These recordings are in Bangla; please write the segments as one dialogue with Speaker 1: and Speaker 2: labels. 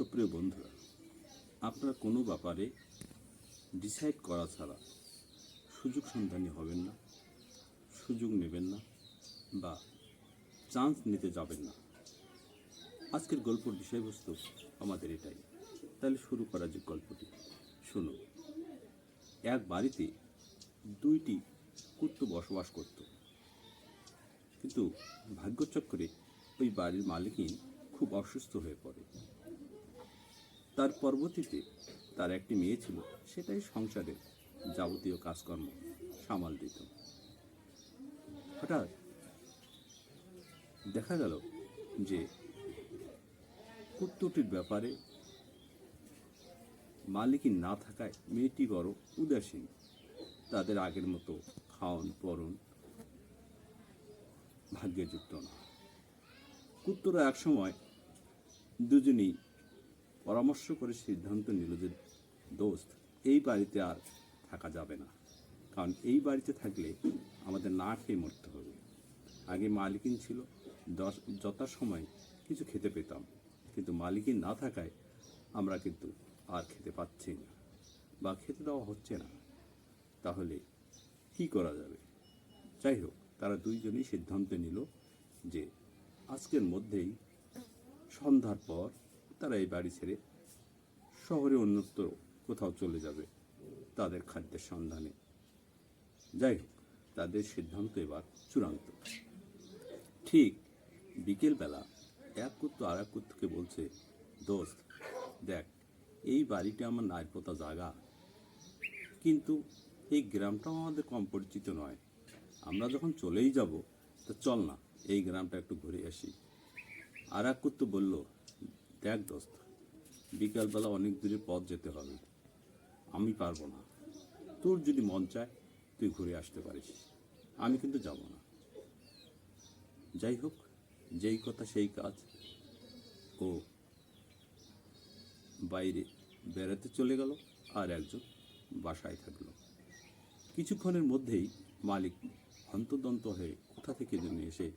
Speaker 1: সুপ্রিয় বন্ধুরা, আপনারা কোনো ব্যাপারে ডিসাইড করা ছাড়া সুযোগ সন্ধানী হবেন না, সুযোগ নেবেন না বা চান্স নিতে যাবেন না। আজকের গল্পর বিষয়বস্তু আমাদের এটাই। তাহলে শুরু করা যে গল্পটি। শুনুন। এক বাড়িতে দুইটি কুত্ত বসবাস করত। কিন্তু ভাগ্যচক্রে ওই বাড়ির মালিকিন খুব অসুস্থ হয়ে পড়ে। তার পরবর্তীতে তার একটি মেয়ে ছিল, সেটাই সংসারের যাবতীয় কাজকর্ম সামাল দিত। হঠাৎ দেখা গেল যে কুত্তটির ব্যাপারে মালিকিন না থাকায় মেয়েটি বড় উদাসীন। তাদের আগের মতো খাওন, পরন ভাগ্যে যুক্ত না। কুত্তরা একসময় দুজনেই পরামর্শ করে সিদ্ধান্ত নিল যে দোস্ত, এই বাড়িতে আর থাকা যাবে না। কারণ এই বাড়িতে থাকলে আমাদের না খেয়ে মরতে হবে। আগে মালিকিন ছিল, দশ, যথাসময় কিছু খেতে পেতাম। কিন্তু মালিকিন না থাকায় আমরা কিন্তু আর খেতে পাচ্ছি না বা খেতে দেওয়া হচ্ছে না। তাহলে কি করা যাবে? যাই হোক, তারা দুইজনেই সিদ্ধান্ত নিল যে আজকের মধ্যেই সন্ধ্যার পর তারা এই বাড়ি ছেড়ে শহরে অন্যত্র কোথাও চলে যাবে তাদের খাদ্যের সন্ধানে। যাই হোক, তাদের সিদ্ধান্ত এবার চূড়ান্ত। ঠিক বিকেলবেলা এক কুত্ত আর এক কুত্তকে বলছে, দোস্ত, দেখ, এই বাড়িটা আমার নারপোতা জায়গা। কিন্তু এই গ্রামটাও আমাদের কম পরিচিত নয়। আমরা যখন চলেই যাব, তো চল না, এই গ্রামটা একটু ঘুরে আসি। আর এক কুত্ত বলল দেখ দোস্ত, বিকালবেলা অনেক দূরে পথ যেতে হবে। আমি পারব না। তোর যদি মন চায়, তুই ঘুরে আসতে পারিস। আমি কিন্তু যাব না। যাই হোক, যেই কথা সেই কাজ। ও বাইরে বেড়াতে চলে গেল আর একজন বাসায় থাকল। কিছুক্ষণের মধ্যেই মালিক হন্তদন্ত হয়ে কোথা থেকে যেন এসে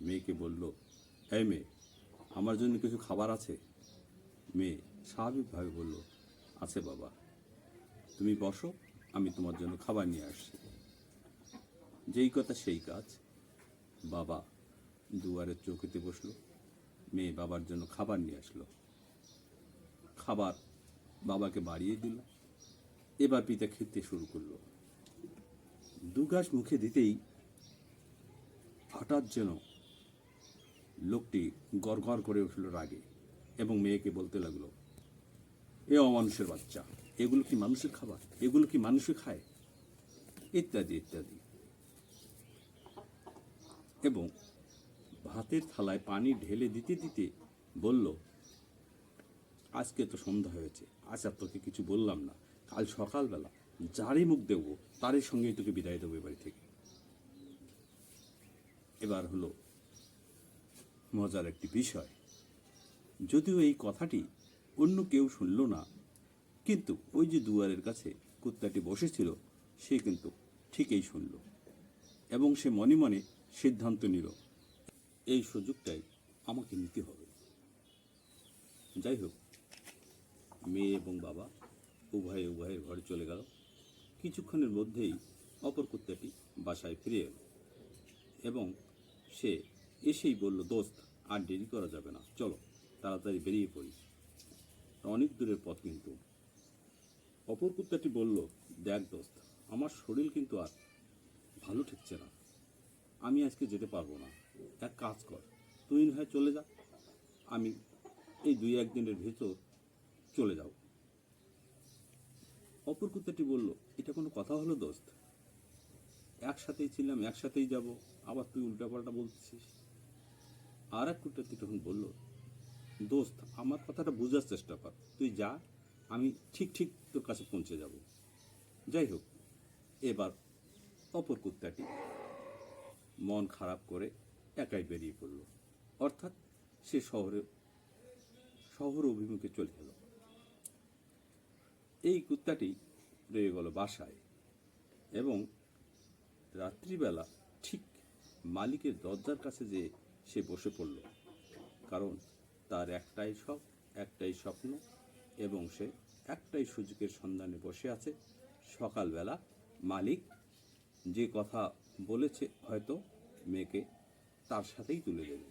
Speaker 1: মেয়েকে বলল, এই মেয়ে, আমার জন্য কিছু খাবার আছে? মেয়ে স্বাভাবিকভাবে বলল, আছে বাবা, তুমি বসো, আমি তোমার জন্য খাবার নিয়ে আসছি। যেই কথা সেই কাজ, বাবা দুয়ারের চৌকিতে বসল, মেয়ে বাবার জন্য খাবার নিয়ে আসলো। খাবার বাবাকে বাড়িয়ে দিল, এবার পিতা খেতে শুরু করল। দু গাছ মুখে দিতেই হঠাৎ যেন লোকটি গড়গড় করে উঠল রাগে। এবং মেয়েকে বলতে লাগল, এ অমানুষের বাচ্চা, এগুলো কি মানুষের খাবার? এগুলো কি মানুষে খায়? ইত্যাদি ইত্যাদি। এবং ভাতের থালায় পানি ঢেলে দিতে দিতে বলল, আজকে তো সন্ধ্যা হয়েছে, আজ আর তোকে কিছু বললাম না। কাল সকালবেলা যারই মুখ দেব, তারই সঙ্গেই তোকে বিদায় দেবো বাড়ি থেকে। এবার হলো মজার একটি বিষয়। যদিও এই কথাটি অন্য কেউ শুনল না, কিন্তু ওই যে দুয়ারের কাছে কুত্তাটি বসেছিল, সে কিন্তু ঠিকই শুনল এবং সে মনে মনে সিদ্ধান্ত নিল, এই সুযোগটাই আমাকে নিতে হবে। যাই হোক, মেয়ে এবং বাবা উভয়ে উভয়ের ঘরে চলে গেল। কিছুক্ষণের মধ্যেই অপর কুত্তাটি বাসায় ফিরে এলো এবং সে এসেই বলল, দোস্ত, আর দেরি করা যাবে না, চলো। তাড়াতাড়ি বেরিয়ে পড়ি। অনেক দূরের পথ কিন্তু। অপর কুত্তাটি বলল, দেখ দোস্ত, আমার শরীর কিন্তু আর ভালো ঠেকছে না। আমি আজকে যেতে পারব না। এক কাজ কর, তুই হয় চলে যা। আমি এই দুই একদিনের ভেতর চলে যাও অপর কুত্তাটি বলল, এটা কোনো কথা হলো দোস্ত? একসাথেই ছিলাম, একসাথেই যাব। আবার তুই উল্টাপাল্টা বলছিস। আর এক কুত্তাটি তখন বলল দোস্ত, আমার কথাটা বোঝার চেষ্টা কর। তুই যা, আমি ঠিক ঠিক তোর কাছে পৌঁছে যাব। যাই হোক, এবার অপর কুত্তাটি মন খারাপ করে একাই বেরিয়ে পড়ল। অর্থাৎ সে শহরে, শহর অভিমুখে চলে গেল। এই কুত্তাটি রয়ে গেল বাসায় এবং রাত্রিবেলা ঠিক মালিকের দরজার কাছে যে সে বসে পড়ল। কারণ তার একটাই শখ, একটাই স্বপ্ন এবং সে একটাই সুযোগের সন্ধানে বসে আছে। সকালবেলা মালিক যে কথা বলেছে হয়তো মেয়েকে তার সাথেই তুলে দেবে।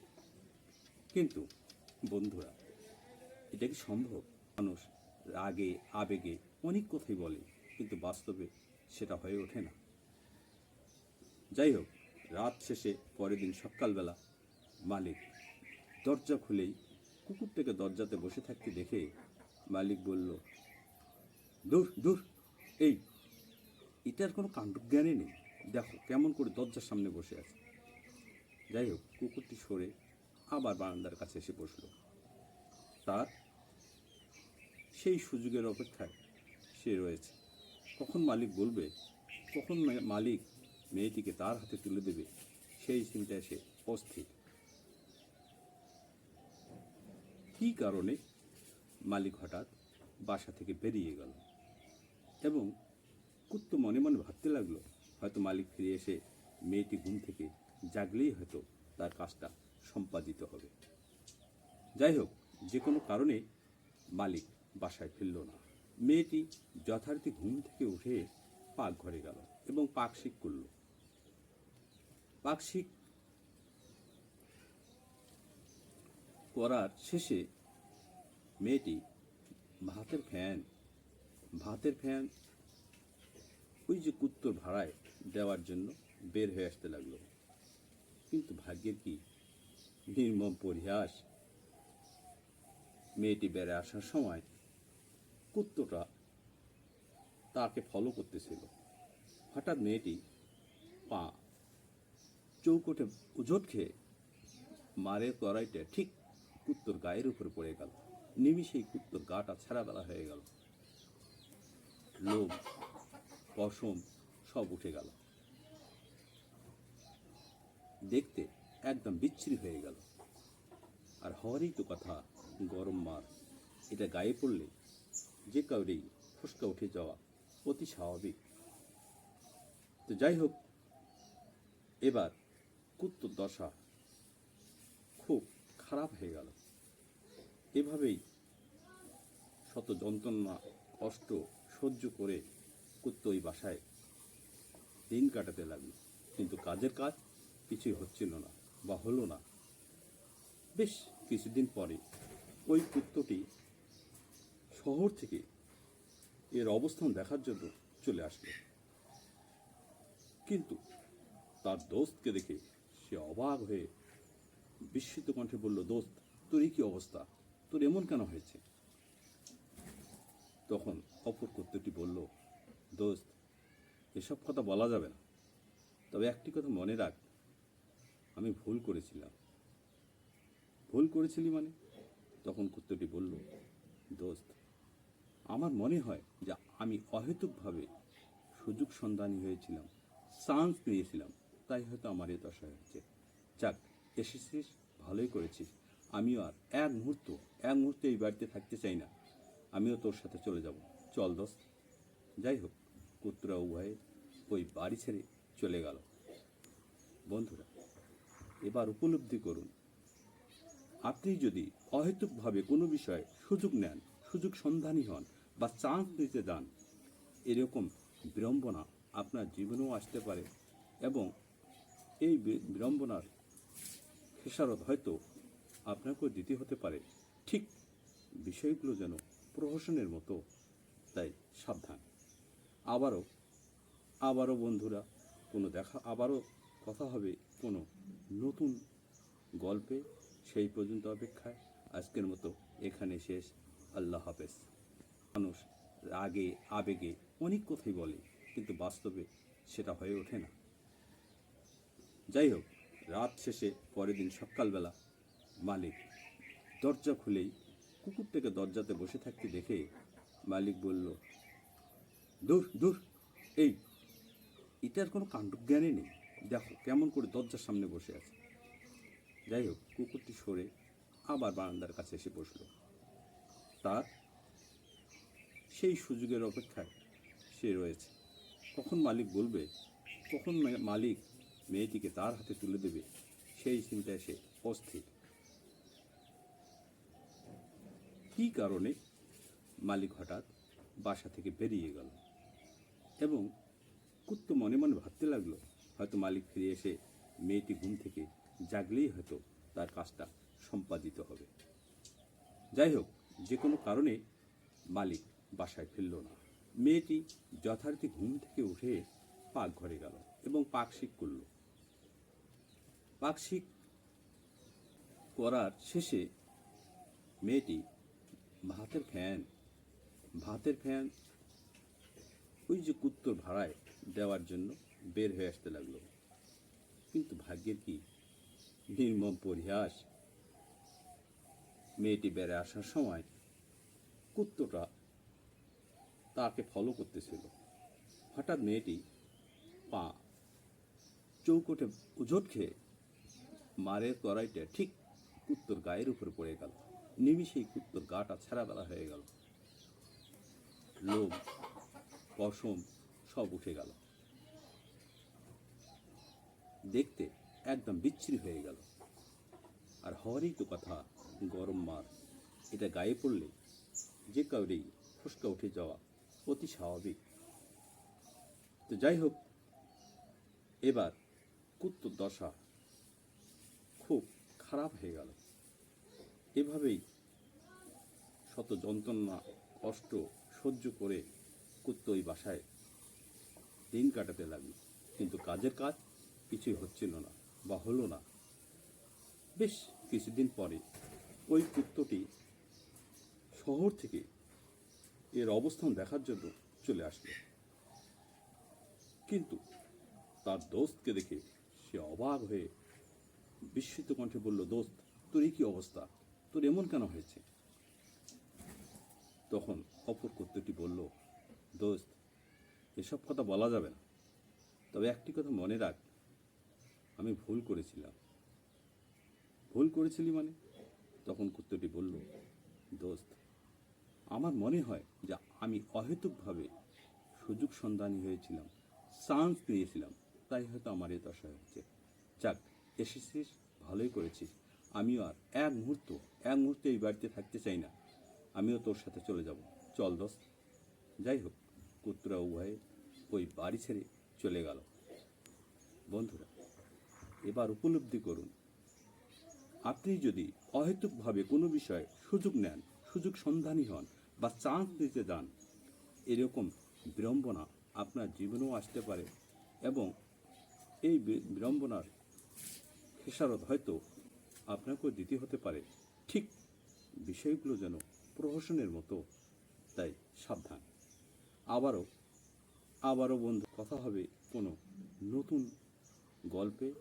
Speaker 1: কিন্তু বন্ধুরা, এটা কি সম্ভব? মানুষ রাগে, আবেগে অনেক কথাই বলে, কিন্তু বাস্তবে সেটা হয়ে ওঠে না। যাই হোক, রাত শেষে পরের দিন সকালবেলা মালিক দরজা খুলেই কুকুরটাকে দরজাতে বসে থাকতে দেখে মালিক বলল, দূর দূর, এই, এটার কোনো কাণ্ডজ্ঞানই নেই। দেখো, কেমন করে দরজার সামনে বসে আছে। যাই হোক, কুকুরটি সরে আবার বারান্দার কাছে এসে বসল। তার সেই সুযোগের অপেক্ষায় সে রয়েছে। কখন মালিক বলবে, কখন মালিক মেয়েটিকে তার হাতে তুলে দেবে, সেই চিন্তায় সে অস্থির। কী কারণে মালিক হঠাৎ বাসা থেকে বেরিয়ে গেল এবং কুত্তো মনে মনে ভাবতে লাগল, হয়তো মালিক ফিরে এসে মেয়েটি ঘুম থেকে জাগলেই হয়তো তার কাজটা সম্পাদিত হবে। যাই হোক, যে কোনো কারণে মালিক বাসায় ফিরল না। মেয়েটি যথারীতি ঘুম থেকে উঠে পাক ঘরে গেল এবং পাকশিক করল। পাকশিক করার শেষে মেয়েটি ভাতের ফ্যান ভাতের ফ্যান, ওই যে কুত্তর ভাড়ায় দেওয়ার জন্য বের হয়ে আসতে লাগল। কিন্তু ভাগ্যের কি? নির্মম পরিহাস। মেয়েটি বেড়ে আসার সময় কুত্তটা তাকে ফলো করতেছিল। হঠাৎ মেয়েটি পা চৌকোটে উজট খেয়ে মারের কড়াইটা ঠিক কুত্তর গায়ের উপরে পড়ে গেল। নিমিষেই কুত্তর গাটা ছেঁড়াবেলা হয়ে গেল। লোম পশম সব উঠে গেল। দেখতে একদম বিচ্ছিরি হয়ে গেল। আর হওয়ারই তো কথা, গরম মার। এটা গায়ে পড়লে যে কাউরেই ফুসকা উঠে যাওয়া অতি স্বাভাবিক। তো যাই হোক, এবার কুত্তর দশা খারাপ হয়ে গেল। এভাবেই শত যন্ত্রণা, কষ্ট সহ্য করে কুত্ত ওই বাসায় দিন কাটাতে লাগল। কিন্তু কাজের কাজ কিছুই হচ্ছিল না বা হলো না। বেশ কিছুদিন পরে ওই কুত্তটি শহর থেকে এর অবস্থান দেখার জন্য চলে আসলো। কিন্তু তার দোস্তকে দেখে সে অবাক হয়ে বিস্মিত কণ্ঠে বলল, দোস্ত, তোর এই কি অবস্থা? তোর এমন কেন হয়েছে? তখন অপর কুত্তটি বলল, দোস্ত, এসব কথা বলা যাবে না। তবে একটি কথা মনে রাখ, আমি ভুল করেছিলাম। ভুল করেছিলি মানে? তখন কুত্তটি বলল, দোস্ত, আমার মনে হয় যে আমি অহেতুকভাবে সুযোগ সন্ধানী হয়েছিলাম, চান্স নিয়েছিলাম তাই হয়তো আমার এ দশা হয়েছে। যাক এসেছিস, ভালোই করেছিস। আমিও আর, এক মুহূর্ত, এক মুহূর্তে এই বাড়িতে থাকতে চাই না। আমিও তোর সাথে চলে যাব। চল দোস্ত। যাই হোক কুত্তরা উভয়ে ওই বাড়ি ছেড়ে চলে গেল। বন্ধুরা, এবার উপলব্ধি করুন, আপনি যদি অহেতুকভাবে কোনো বিষয়ে সুযোগ নেন, সুযোগ সন্ধানী হন বা চান্স দিতে যান, এরকম বিড়ম্বনা আপনার জীবনেও আসতে পারে এবং এই বিড়ম্বনার খেসারত হয়তো আপনাকেও দিতে হতে পারে। ঠিক বিষয়গুলো যেন প্রহসনের মতো, তাই সাবধান। আবারও আবারও বন্ধুরা, কোনো দেখা, আবারও কথা হবে কোনো নতুন গল্পে। সেই পর্যন্ত অপেক্ষায় আজকের মতো এখানে শেষ। আল্লাহ হাফেজ। মানুষ রাগে, আবেগে অনেক কথাই বলে, কিন্তু বাস্তবে সেটা হয়ে ওঠে না। যাই হোক রাত শেষে, পরের দিন সকালবেলা, মালিক দরজা খুলেই কুকুরটাকে দরজাতে বসে থাকতে দেখে মালিক বলল, দূর দূর, এই এটার কোনো কাণ্ডজ্ঞানই নেই। দেখো, কেমন করে দরজার সামনে বসে আছে। যাই হোক, কুকুরটি সরে আবার বারান্দার কাছে এসে বসল। তার সেই সুযোগের অপেক্ষায় সে রয়েছে। কখন মালিক বলবে, কখন মালিক মেয়েটিকে তার হাতে তুলে দেবে। সেই চিন্তায় সে অস্থির। কি কারণে? মালিক হঠাৎ বাসা থেকে বেরিয়ে গেল এবং কুত্তো মনে মনে ভাবতে লাগল, হয়তো মালিক ফিরে এসে মেয়েটি ঘুম থেকে জাগলেই হয়তো তার কাজটা সম্পাদিত হবে। যাই হোক, যে কোনো কারণে মালিক বাসায় ফিরল না। মেয়েটি যথারীতি ঘুম থেকে উঠে পাক ঘরে গেল এবং পাকশিক করল। পাকশিক করার শেষে মেয়েটি ভাতের ফ্যান ভাতের ফ্যান, ওই যে কুত্তর ভাড়ায় দেওয়ার জন্য বের হয়ে আসতে লাগল। কিন্তু ভাগ্যের কি নির্মম পরিহাস, মেয়েটি বেড়ে আসার সময় কুত্তটা তাকে ফলো করতেছিল। হঠাৎ মেয়েটি পা চৌকোটে উজট খেয়ে মারের কড়াইটা ঠিক কুত্তর গায়ের উপরে পড়ে গেল। নিমিষেই কুত্তর গাটা ছাড়াবেলা হয়ে গেল। লোম, পশম সব উঠে গেল। দেখতে একদম বিচ্ছিরি হয়ে গেল। আর হওয়ারই তো কথা, গরম মার। এটা গায়ে পড়লে যে কাউরেই ফুসকা উঠে যাওয়া অতি স্বাভাবিক। তো যাই হোক, এবার কুত্তর দশা খারাপ হয়ে গেল। এভাবেই শত যন্ত্রণা, কষ্ট সহ্য করে কুত্ত ওই বাসায় দিন কাটাতে লাগল। কিন্তু কাজের কাজ কিছুই হচ্ছিল না বা হলো না। বেশ কিছুদিন পরে ওই কুত্তটি শহর থেকে এর অবস্থান দেখার জন্য চলে আসলো। কিন্তু তার দোস্তকে দেখে সে অবাক হয়ে বিস্মিত কণ্ঠে বলল, দোস্ত, তোর এই কি অবস্থা? তোর এমন কেন হয়েছে? তখন অপর কুত্তটি বলল, দোস্ত, এসব কথা বলা যাবে না। তবে একটি কথা মনে রাখ, আমি ভুল করেছিলাম। ভুল করেছিলি মানে? তখন কুত্তটি বলল, দোস্ত, আমার মনে হয় যে আমি অহেতুকভাবে সুযোগ সন্ধানী হয়েছিলাম, চান্স নিয়েছিলাম। তাই হয়তো আমার এ দশা হচ্ছে। যাক এসেছিস, ভালোই করেছিস। আমিও আর এক মুহূর্ত, এক মুহূর্তে এই বাড়িতে থাকতে চাই না। আমিও তোর সাথে চলে যাব। চল দোস্ত। যাই হোক কুত্তরা উভয়ে ওই বাড়ি ছেড়ে চলে গেল। বন্ধুরা, এবার উপলব্ধি করুন, আপনি যদি অহেতুকভাবে কোনো বিষয়ে সুযোগ নেন, সুযোগ সন্ধানী হন বা চান্স দিতে যান, এরকম বিড়ম্বনা আপনার জীবনেও আসতে পারে এবং এই বিড়ম্বনার খেসারত হয়তো আপনাকেও দিতে হতে পারে। ঠিক বিষয়গুলো যেন প্রহসনের মতো, তাই সাবধান। আবারও আবারও বন্ধু, কথা হবে কোনো নতুন গল্পে।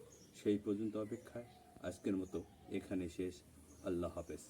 Speaker 1: সেই পর্যন্ত অপেক্ষায় আজকের মতো এখানে শেষ। আল্লাহ হাফেজ।